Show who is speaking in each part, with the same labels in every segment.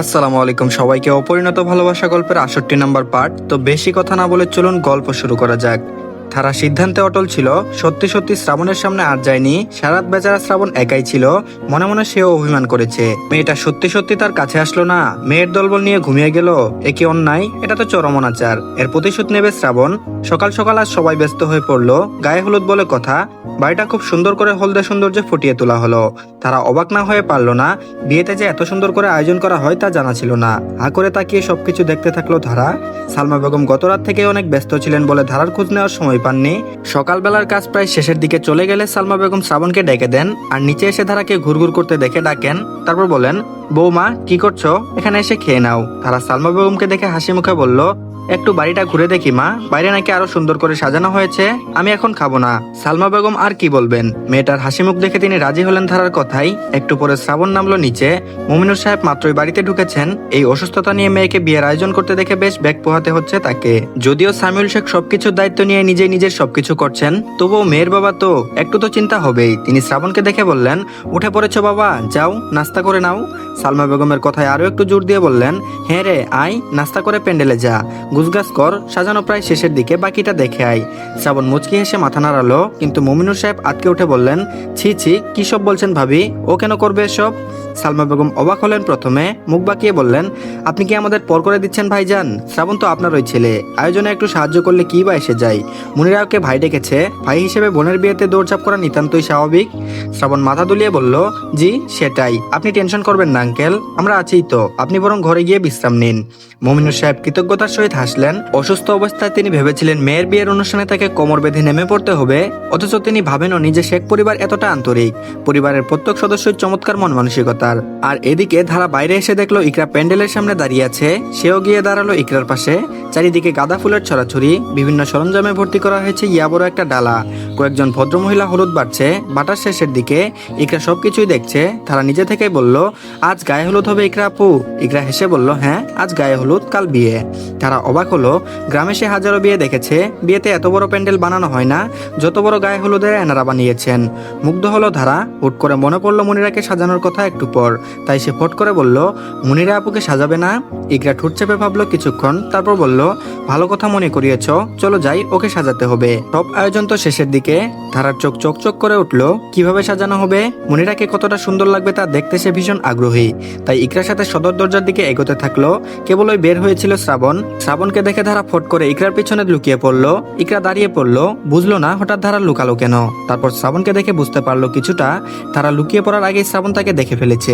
Speaker 1: আসসালামু আলাইকুম। সবাইকে অপরিণত ভালোবাসা গল্পের আষট্টি নাম্বার পার্ট। তো বেশি কথা না বলে চলুন গল্প শুরু করা যাক। তারা সিদ্ধান্তে অটল ছিল। সত্যি সত্যি শ্রাবণের সামনে আর যায়নি। সারাত বেচারা শ্রাবণ একাই ছিল। মনে মনে সেও অভিমান করেছে। মেয়েটা সত্যি সত্যি তার কাছে আসলো না। মেয়ের দলবল নিয়ে ঘুমিয়ে গেল। এ কি অন্যায়, এটা তো চরম অনাচার। এর প্রতিশোধ নেবে শ্রাবণ। সকাল সকাল আজ সবাই ব্যস্ত হয়ে পড়ল। গায়ে হলুদ বলে কথা। বাড়িটা খুব সুন্দর করে হলদে সৌন্দর্যে ফুটিয়ে তোলা হলো। তারা অবাক না হয়ে পারল না, বিয়েতে যে এত সুন্দর করে আয়োজন করা হয় তা জানা ছিল না। হা করে তাকিয়ে সবকিছু দেখতে থাকল ধারা। সালমা বেগম গত রাত থেকে অনেক ব্যস্ত ছিলেন বলে ধারার খোঁজ নেওয়ার সময় পাননি। সকালবেলার কাজ প্রায় শেষের দিকে চলে গেলে সালমা বেগম শ্রাবণকে ডেকে দেন আর নিচে এসে ধারাকে ঘুরঘুর করতে দেখে ডাকেন। তারপর বলেন, বৌমা, কি করছ? এখানে এসে খেয়ে নাও। তারা সালমা বেগমকে দেখে হাসি মুখে বলল একটু বাড়িটা ঘুরে দেখি, মা। বাইরে নাকি আরও সুন্দর করে সাজানো হয়েছে। আমি এখন খাব না। সালমা বেগম আর কি বলবেন? মেয়েটার হাসি মুখ দেখে তিনি রাজি হলেন ধারার কথাই। একটু পরে শ্রাবণ নামলো নিচে। মুমিনুর সাহেব মাত্রই বাড়িতে ঢুকেছেন। এই অসুস্থতা নিয়ে মেয়েকে বিয়ের আয়োজন করতে দেখে বেশ ব্যাগ পোহাতে হচ্ছে তাকে। যদিও সামিউল শেখ সবকিছুর দায়িত্ব নিয়ে নিজে নিজের সবকিছু করছেন, তবুও মেয়ের বাবা তো, একটু তো চিন্তা হবেই। তিনি শ্রাবণকে দেখে বললেন, উঠে পড়েছ বাবা, যাও, নাস্তা করে নাও। সালমা বেগমের কথায় আরও একটু জোর দিয়ে বললেন হ্যাঁ রে, আয়, নাস্তা করে প্যান্ডেলে যা। গুজগাছ কর, সাজানো প্রায় শেষের দিকে, বাকিটা দেখে আয়। শ্রাবণ মুচকি হেসে মাথা নাড়ালো, কিন্তু মমিনুর সাহেব আটকে উঠে বললেন, ছি ছি, কি সব বলছেন ভাবি? ও কেন করবে এসব? সালমা বেগম অবাক হলেন প্রথমে, মুখ বাঁকিয়ে বললেন, আপনি কি আমাদের পর করে দিচ্ছেন ভাইজান? শ্রাবণ তো আপনার ওই ছেলে। আয়োজনে একটু সাহায্য করলে কি বা এসে যায়? মুনিরা ওকে ভাই ডেকেছে। ভাই হিসেবে বোনের বিয়েতে দৌড়ঝাঁপ করা নিতান্তই স্বাভাবিক। শ্রাবণ মাথা দুলিয়ে বলল, জি, সেটাই। আপনি টেনশন করবেন না, আঙ্কেল। আমরা আছি তো। আপনি বরং ঘরে গিয়ে বিশ্রাম নিন। মমিনুর সাহেব কৃতজ্ঞতার সহিত হাসলেন। অসুস্থ অবস্থায় তিনি ভেবেছিলেন মেয়ের বিয়ের অনুষ্ঠানে তাকে কোমর বেঁধে নেমে পড়তে হবে। অথচ তিনি ভাবেনও নিজে শেখ পরিবার এতটা আন্তরিক। পরিবারের প্রত্যেক সদস্যই চমৎকার মন মানসিকতার আর এদিকে ধারা বাইরে এসে দেখল ইকরা প্যান্ডেলের সামনে দাঁড়িয়ে আছে। সেও গিয়ে দাঁড়াল ইকরার পাশে। চারিদিকে গাঁদা ফুলের ছড়াছড়ি, বিভিন্ন সরঞ্জামে ভর্তি করা হয়েছে ইয়া বড় একটা ডালা। কয়েকজন ভদ্রমহিলা হলুদ বাড়ছে, বাটার শেষের দিকে। ইকরা সবকিছুই দেখছে। তারা নিজে থেকেই বলল, আজ গায়ে হলুদ হবে ইকরা আপু। ইকরা হেসে বলল হ্যাঁ আজ গায়ে হলুদ, কাল বিয়ে। তারা অবাক হলো, গ্রামে সে হাজারো বিয়ে দেখেছে। বিয়েতে এত বড় প্যান্ডেল বানানো হয় না। যত বড় গায়ে হলুদের এনারা বানিয়েছেন। মুগ্ধ হলো ধারা, হুট করে মনে পড়ল মনিরাকে সাজানোর কথা একটু পর তাই সে ফট করে বলল, মনিরা আপুকে সাজাবে না? ইকরা ঠুট চেপে ভাবলো কিছুক্ষণ, তারপর বলল, ভালো কথা মনে করিয়েছ, চলো যাই, ওকে সাজাতে হবে। সব আয়োজন তো শেষের দিকে। ধারার চোখ চোখ করে উঠল, কীভাবে সাজানো হবে? মনিরাকে কতটা সুন্দর লাগবে তা দেখতে সে ভীষণ আগ্রহী। তাই ইকরার সাথে সদর দরজার দিকে এগোতে থাকল। কেবল ওই বের হয়েছিল শ্রাবণ। শ্রাবণকে দেখে ধারা ফট করে ইকরার পিছনে লুকিয়ে পড়ল। ইকরা দাঁড়িয়ে পড়ল, বুঝলো না হঠাৎ ধারা লুকালো কেন। তারপর শ্রাবণকে দেখে বুঝতে পারল কিছুটা। তারা লুকিয়ে পড়ার আগে শ্রাবণ তাকে দেখে ফেলেছে।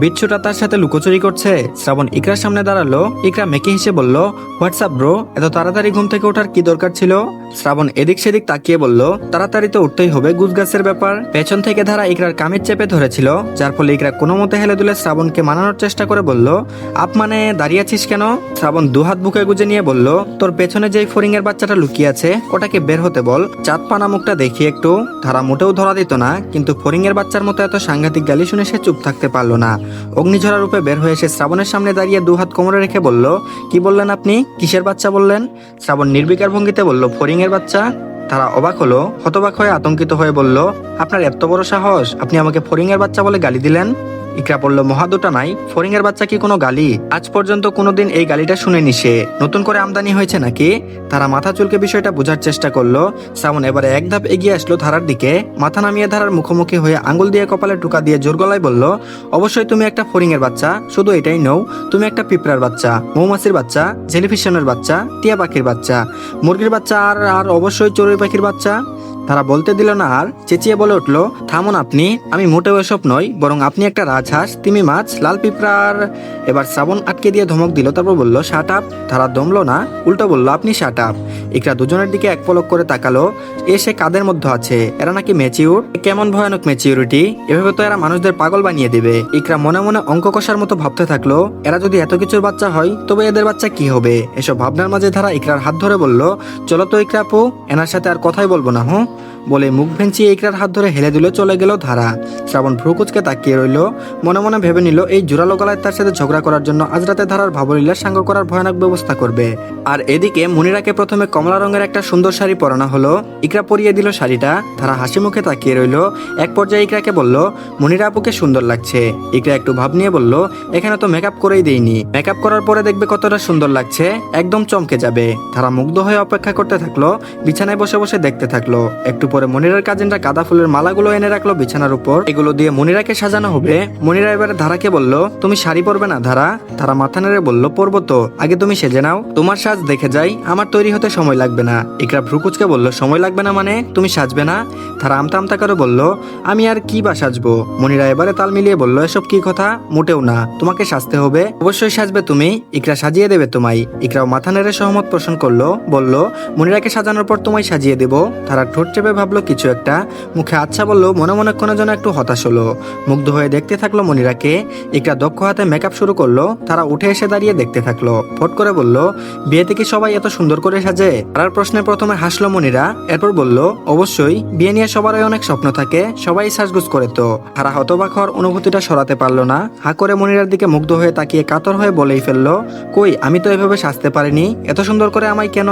Speaker 1: বিচ্ছুটা তার সাথে লুকোচুরি করছে? শ্রাবণ ইকরার সামনে দাঁড়াল। ইকরা মেকে হেসে বলল, হোয়াটসঅ্যাপ ব্রো, এত তাড়াতাড়ি ঘুম থেকে ওঠার কি দরকার ছিল? শ্রাবণ এদিক সেদিক তাকিয়ে বলল, তাড়াতাড়ি তো উঠতেই হবে গুজ গাছের ব্যাপার। পেছন থেকে ধারা ইকরার কামিজ চেপে ধরেছিল, যার ফলে ইকরা কোনো মতে হেলে দুলে শ্রাবণকে মানানোর চেষ্টা করে বলল, আপ মানে দাঁড়িয়ে আছিস কেন? শ্রাবণ দুহাত বুকে গুজে নিয়ে বলল, তোর পেছনে যেই ফরিং এর বাচ্চাটা লুকিয়ে আছে, ওটাকে বের হতে বল, চাঁদ পানা মুখটা দেখি একটু। ধারা মোটেও ধরা দিত না, কিন্তু ফরিং এর বাচ্চার মতো এত সাংঘাতিক গালি শুনে সে চুপ থাকতে পারল না। অগ্নিঝরা রূপে বের হয়ে এসে শ্রাবণের সামনে দাঁড়িয়ে দু হাত কোমরে রেখে বলল, কি বললেন আপনি? কিসের বাচ্চা বললেন? শ্রাবণ নির্বিকার ভঙ্গিতে বলল ফরিং এর বাচ্চা? তারা অবাক হলো, হতবাক হয়ে আতঙ্কিত হয়ে বলল, আপনার এত বড় সাহস, আপনি আমাকে ফরিং এর বাচ্চা বলে গালি দিলেন? ইকরা বলল মহাদুটা নাই। ফরিং এর বাচ্চা কি কোনো গালি? আজ পর্যন্ত কোনোদিন এই গালিটা শুনেনি সে। নতুন করে আমদানি হয়েছে নাকি? তারা মাথা চুলকে বিষয়টা বোঝার চেষ্টা করল। সামন এবারে এক ধাপ এগিয়ে আসলো ধারার দিকে। মাথা নামিয়ে ধারার মুখোমুখি হয়ে আঙ্গুল দিয়ে কপালে টুকা দিয়ে জোর গলায় বলল, অবশ্যই তুমি একটা ফরিং এর বাচ্চা। শুধু এটাই নও, তুমি একটা পিঁপড়ার বাচ্চা, মৌমাছির বাচ্চা জেলিফিশনের বাচ্চা, টিয়া পাখির বাচ্চা। মুরগির বাচ্চা আর আর অবশ্যই চড়ুই পাখির বাচ্চা? তারা বলতে দিল, না আর চেঁচিয়ে বলে উঠল, থামুন আপনি, আমি মোটেও এসব নই, বরং আপনি একটা রাজহাঁস, তিমি মাছ, লাল পিঁপড়ার। এবার শ্রাবণ আটকে দিয়ে ধমক দিল, তারপর বলল, শাট আপ। তারা দমলো, না। উল্টো বলল, আপনি শাট আপ। ইকরা দুজনের দিকে এক পলক করে তাকালো, এ সে কাদের মধ্যে আছে? এরা নাকি ম্যাচিউর? কেমন ভয়ানক ম্যাচিউরিটি? এভাবে তো এরা মানুষদের পাগল বানিয়ে দেবে। ইকরা মনে মনে অঙ্ক কষার মতো ভাবতে থাকল, এরা যদি এত কিছুর বাচ্চা হয়, তবে এদের বাচ্চা কি হবে? এসব ভাবনার মাঝে ধারা ইকরার হাত ধরে বলল, চলো তো ইকরা আপু, এনার সাথে আর কথাই বলব না, হুঁ? বলে মুখ ভেঞ্চিয়ে ইকরার হাত ধরে হেলে দিলে চলে গেল ধারা। শ্রাবণ ভ্রুকুচকে তাকিয়ে রইল, মনে মনে ভেবে নিল, এই জোরালো গলায় তার সাথে ঝগড়া করার জন্য আজ রাতে ধারার ভাবলীলার সাঙ্গ করার ভয়ানক ব্যবস্থা করবে। আর এদিকে মনিরাকে প্রথমে কমলা রঙের একটা সুন্দর শাড়ি পরানো হলো, ইকরা পরিয়ে দিল শাড়িটা, ধারা হাসি মুখে তাকিয়ে রইল, এক পর্যায়ে ইকরাকে বলল, মনিরা আপুকে সুন্দর লাগছে। ইকরা একটু ভাব নিয়ে বলল, এখানে তো মেকআপ করেই দেইনি। মেকআপ করার পরে দেখবে কতটা সুন্দর লাগছে, একদম চমকে যাবে। তারা মুগ্ধ হয়ে অপেক্ষা করতে থাকল, বিছানায় বসে বসে দেখতে থাকল, একটু পরে মনিরার কাজিনরা গাঁদা ফুলের মালাগুলো এনে রাখল বিছানার উপর। এগুলো দিয়ে মনিরাকে সাজানো হবে। মনিরা এবারে ধারাকে বলল, তুমি শাড়ি পরবে না ধারা? তারা মাথা নেড়ে বলল, পরবো তো। আগে তুমি সেজে নাও। তোমার সাজ দেখে যাই। আমার তৈরি হতে সময় লাগবে না। ইকরা ভ্রুকুচকে বলল, সময় লাগবে না মানে? তুমি সাজবে না? তারা আমতা আমতা করে বলল, আমি আর কি বা সাজবো? মনিরা এবারে তাল মিলিয়ে বলল, এসব কি কথা? মোটেও না। তোমাকে সাজতে হবে। অবশ্যই সাজবে তুমি। ইকরা সাজিয়ে দেবে তোমায়। ইকরাও মাথা নেড়ে সহমত পোষণ করল, বলল, মনিরাকে সাজানোর পর তোমায় সাজিয়ে দেব। তারা ঠোঁট চেপে ভাবলো কিছু একটা। মুখে আচ্ছা বলল, মনে মনে কোনো যেন একটু হতাশ হলো। মুগ্ধ হয়ে দেখতে থাকল মনিরাকে। ইকরা দক্ষ হাতে মেকআপ শুরু করল। তারা উঠে এসে দাঁড়িয়ে দেখতে থাকল। ফট করে বলল, বিয়েতে কি সবাই এত সুন্দর করে সাজে? তার প্রশ্নে প্রথমে হাসলো মনিরা। এরপর বলল, অবশ্যই, বিয়ে নিয়ে সবারই অনেক স্বপ্ন থাকে। সবাই সাজগুজ করে তো। তারা হতবাক হওয়ার অনুভূতিটা সরাতে পারল না। হা করে মনিরার দিকে মুগ্ধ হয়ে তাকিয়ে কাতর হয়ে বলেই ফেলল, কই, আমি তো এভাবে সাজতে পারিনি। এত সুন্দর করে আমায় কেন?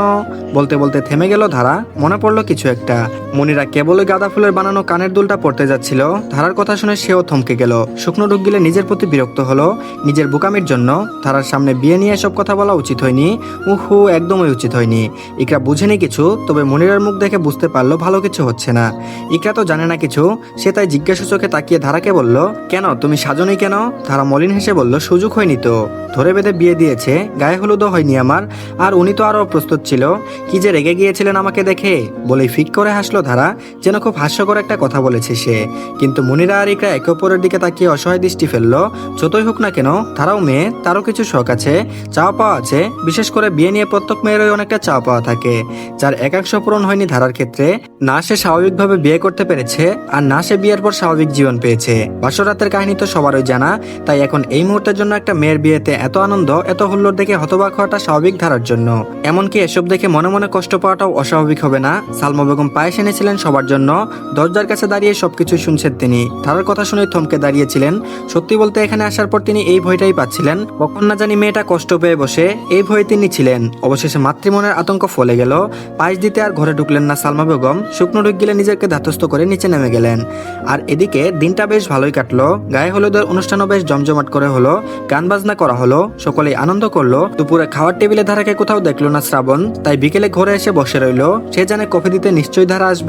Speaker 1: বলতে বলতে থেমে গেল ধারা মনে পড়ল কিছু একটা। মনিরা কেবলই গাঁদা ফুলের বানানো কানের দুলটা পড়তে যাচ্ছিল। ধারার কথা শুনে সেও থমকে গেল। শুকনো ঢুক গেলে নিজের প্রতি বিরক্ত হলো। নিজের বোকামির জন্য ধারার সামনে বিয়ে নিয়ে এসব কথা বলা উচিত হয়নি। উহু, একদমই উচিত হয়নি। ইকরা বুঝেনি কিছু, তবে মনিরার মুখ দেখে বুঝতে পারল ভালো কিছু হচ্ছে না। ইকরা তো জানে না কিছু, সে তাই জিজ্ঞাসা চোখে তাকিয়ে ধারাকে বলল, কেন, তুমি সাজনি কেন? ধারা মলিন হেসে বলল, সুযোগ হয়নি তো। ধরে বেঁধে বিয়ে দিয়েছে, গায়ে হলুদও হয়নি আমার। আর উনি তো আরও প্রস্তুত ছিল। কি যে রেগে গিয়েছিলেন আমাকে দেখে? বলে ফিক করে হাসলো ধারা যেন খুব হাস্যকর একটা কথা বলেছে সে। কিন্তু মনিরা আর ইকরা একে অপরের দিকে তাকিয়ে অসহায় দৃষ্টি ফেলল। যতই হোক না কেন, তারাও মেয়ে, তারও কিছু শখ আছে, চাওয়া পাওয়া আছে। বিশেষ করে বিয়ে নিয়ে প্রত্যেক মেয়েরই অনেকটা চাওয়া পাওয়া থাকে, যার একাংশ পূরণ হয়নি ধারার ক্ষেত্রে। না সে স্বাভাবিকভাবে বিয়ে করতে পেরেছে, আর না সে বিয়ের পর স্বাভাবিক জীবন পেয়েছে। বাসরাতের কাহিনী তো সবারই জানা, তাই এখন এই মুহূর্তের জন্য একটা মেয়ের বিয়েতে এত আনন্দ, এত হুল্লোর দেখে হতবাক হওয়াটা স্বাভাবিক ধারার জন্য। এমনকি এসব দেখে মনে মনে কষ্ট পাওয়াটাও অস্বাভাবিক হবে না। সালমা বেগম পায়েস এনেছিলেন সবার জন্য। দরজার কাছে দাঁড়িয়ে সবকিছু শুনছেন তিনি। তার কথা শুনে থমকে দাঁড়িয়েছিলেন। সত্যি বলতে এখানে আসার পর তিনি এই ভয়টাই পাচ্ছিলেন। কখন না জানি মেয়েটা কষ্ট পেয়ে বসে এই ভয়ে তিনি ছিলেন। অবশেষে মাতৃমনের আতঙ্ক ফলে গেল। পায়েস দিতে আর ঘরে ঢুকলেন না সালমা বেগম। শুকনো ঢুক গেলে নিজেকে ধাতস্থ করে নিচে নেমে গেলেন। আর এদিকে দিনটা বেশ ভালোই কাটলো। গায়ে হলুদের অনুষ্ঠানও বেশ জমজমাট করে হলো। গান বাজনা করা হলো। সকলেই আনন্দ করল। দুপুরে খাওয়ার টেবিলে ধারাকে কোথাও দেখল না শ্রাবণ। তাই বিকেলে ঘরে এসে বসে রইল। সে জানে কফি দিতে নিশ্চয়ই ধারা আসবে।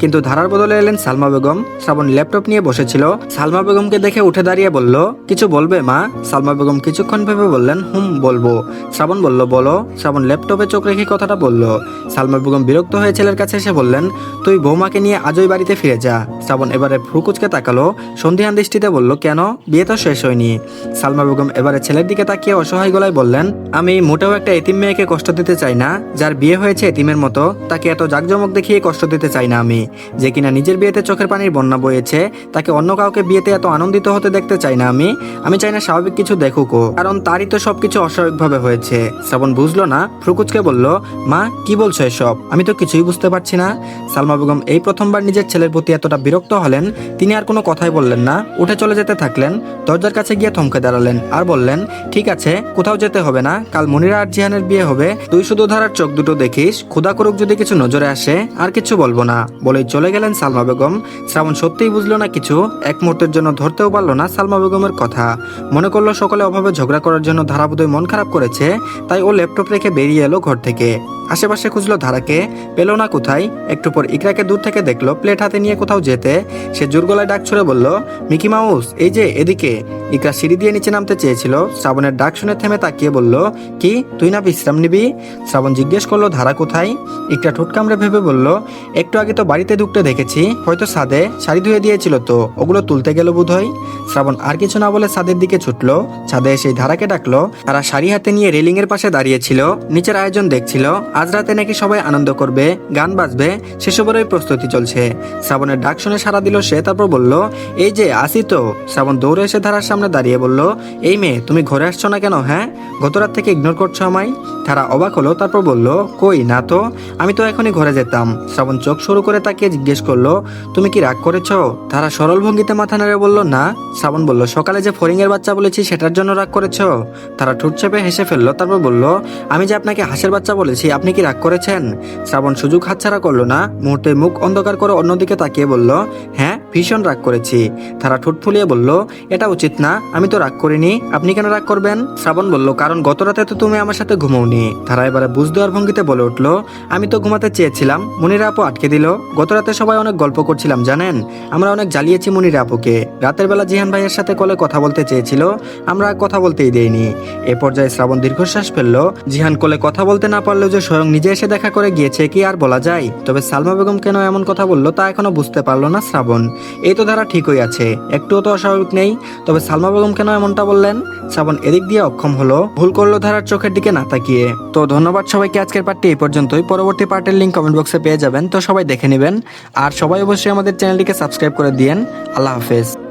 Speaker 1: কিন্তু ধারার বদলে এলেন সালমা বেগম। শ্রাবণ ল্যাপটপ নিয়ে বসেছিল। সালমা বেগমকে দেখে উঠে দাঁড়িয়ে বলল, কিছু বলবে মা? সালমা বেগম কিছুক্ষণ ভেবে বললেন, হুম, বলব। শ্রাবণ বলল, বলো। শ্রাবণ ল্যাপটপে চোখ রেখে কথাটা বলল। সালমা বেগম বিরক্ত হয়ে ছেলের কাছে এসে বললেন, তুই বৌমাকে নিয়ে আজই বাড়িতে ফিরে যা। শ্রাবণ এবারে ফ্রুকুচকে তাকালো, সন্ধিহান দৃষ্টিতে বলল, কেন? বিয়ে তো শেষ হয়নি। সালমা বেগম এবারে ছেলের দিকে তাকিয়ে অসহায় গলায় বললেন, আমি মোটেও একটা এতিম মেয়েকে কষ্ট দিতে চাই না। যার বিয়ে হয়েছে এতিমের মতো, তাকে এত জাকজমক দেখিয়ে কষ্ট দিতে চাই না আমি। যে কিনা নিজের বিয়েতে চোখের পানির বন্যা বয়েছে, তাকে অন্য কাউকে বিয়েতে এত আনন্দিত হতে দেখতে চাই না আমি। আমি চাই না স্বাভাবিক কিছু দেখুকও কারণ তারই তো সবকিছু অস্বাভাবিকভাবে হয়েছে। শ্রাবণ বুঝলো না? ফ্রুকুচকে বলল, মা, কি বলছো এসব? আমি তো কিছুই বুঝতে পারছি না। সালমা বেগম এই প্রথমবার নিজের ছেলের প্রতি এতটা বিরক্ত হলেন, তিনি আর কোনো কথাই বললেন না। উঠে চলে যেতে থাকলেন, দরজার কাছে গিয়ে থমকে দাঁড়ালেন আর বললেন, ঠিক আছে, কোথাও যেতে হবে না। কাল মনিরা আর জিহানের বিয়ে হবে। তুই শুধু ধারার চোখ দুটো দেখিস। খুদা করুক যদি কিছু নজরে আসে, আর কিছু বলব না। বলেই চলে গেলেন সালমা বেগম। শ্রাবণ সত্যিই বুঝলো না কিছু। এক মুহূর্তের জন্য ধরতেও পারল না সালমা বেগমের কথা। মনে করল সকলে অভাবে ঝগড়া করার জন্য ধারা মন খারাপ করেছে, তাই ও ল্যাপটপ রেখে বেরিয়ে এলো ঘর থেকে। আশেপাশে খুঁজলো ধারাকে, পেল না কোথায়। একটু পর ইকরাকে দূর থেকে দেখল, প্লেট হাতে নিয়ে কোথাও যেতে। সে জোর গলায় ডাক ছুড়ে বলল, মিকি মাউস, এই যে, এদিকে। ইকরা সিঁড়ি দিয়ে নিচে নামতে চেয়েছিল। শ্রাবণের ডাক শুনে থেমে তাকিয়ে বলল, কি, তুই না বিশ্রাম নিবি? শ্রাবণ জিজ্ঞেস করল, ধারা কোথায়? ইকরা ঠোঁট কামড়ে ভেবে বলল, একটু আগে তো বাড়িতে ঢুকতে দেখেছি। হয়তো সাদে শাড়ি ধুয়ে দিয়েছিল তো, ওগুলো তুলতে গেল বোধহয়। শ্রাবণ আর কিছু না বলে ছাদের দিকে ছুটলো। ছাদে এসে ধারাকে ডাকলো, তারা শাড়ি হাতে নিয়ে রেলিং এর পাশে দাঁড়িয়েছিল, নিচের আয়োজন দেখছিল। আজ রাতে নাকি সবাই আনন্দ করবে, গান বাজবে, সেসবেরই প্রস্তুতি চলছে। শ্রাবণের ডাক শুনে সারা দিল সে, তারপর বলল, এই যে, আসি তো। শ্রাবণ দৌড়ে এসে ধারার সামনে দাঁড়িয়ে বলল, এই মেয়ে, তুমি ঘরে আসছো না কেন হ্যাঁ? গত রাত থেকে ইগনোর করছ আমায়? তারা অবাক হলো, তারপর বলল, কই, না তো, আমি তো এখনই ঘরে যেতাম। শ্রাবণ চোখ চোখ শুরু করে তাকে জিজ্ঞেস করল, তুমি কি রাগ করেছ? তারা সরল ভঙ্গিতে মাথা নেড়ে বলল, না। শ্রাবণ বলল, সকালে যে ফরিং এর বাচ্চা বলেছি, সেটার জন্য রাগ করেছ? তারা ঠোঁট চেপে হেসে ফেলল, তারপর বলল, আমি যে আপনাকে হাঁসের বাচ্চা বলেছি, আপনি কি রাগ করেছেন? শ্রাবণ সুযোগ হাতছাড়া করল না, মুহূর্তে মুখ অন্ধকার করে অন্যদিকে তাকিয়ে বলল হ্যাঁ ভীষণ রাগ করেছি। তারা ঠোঁট ফুলিয়ে বলল, এটা উচিত না, আমি তো রাগ করিনি, আপনি কেন রাগ করবেন? শ্রাবণ বলল, কারণ গত রাতে তো তুমি আমার সাথে ঘুমোওনি। তারা এবারে বুঝ দেওয়ার ভঙ্গিতে বলে উঠল, আমি তো ঘুমাতে চেয়েছিলাম, মনিরা আপু আটকে দিল। গত রাতে সবাই অনেক গল্প করছিলাম, জানেন? আমরা অনেক জ্বালিয়েছি মনিরা আপুকে। রাতের বেলা জিহান ভাইয়ের সাথে কলে কথা বলতে চেয়েছিল, আমরা কথা বলতেই দেইনি। এ পর্যায়ে শ্রাবণ দীর্ঘশ্বাস ফেলল। জিহান কোলে কথা বলতে না পারলেও যে স্বয়ং নিজে এসে দেখা করে গিয়েছে, কি আর বলা যায়? তবে সালমা বেগম কেন এমন কথা বলল, তা এখনও বুঝতে পারল না শ্রাবণ। এই তো ধারা ঠিকই আছে একটুও তো অস্বাভাবিক নেই। তবে সালমা বেগম কেন এমনটা বললেন? শ্রাবণ এদিক দিয়ে অক্ষম হলো। ভুল করল ধারার চোখের দিকে না তাকিয়ে। তো ধন্যবাদ সবাইকে আজকের পার্টটি এই পর্যন্তই। পরবর্তী পার্টের লিঙ্ক কমেন্ট বক্সে পেয়ে যাবেন। তো সবাই দেখে নেবেন। আর সবাই অবশ্যই আমাদের চ্যানেলটিকে সাবস্ক্রাইব করে দিয়েন। আল্লাহ হাফেজ।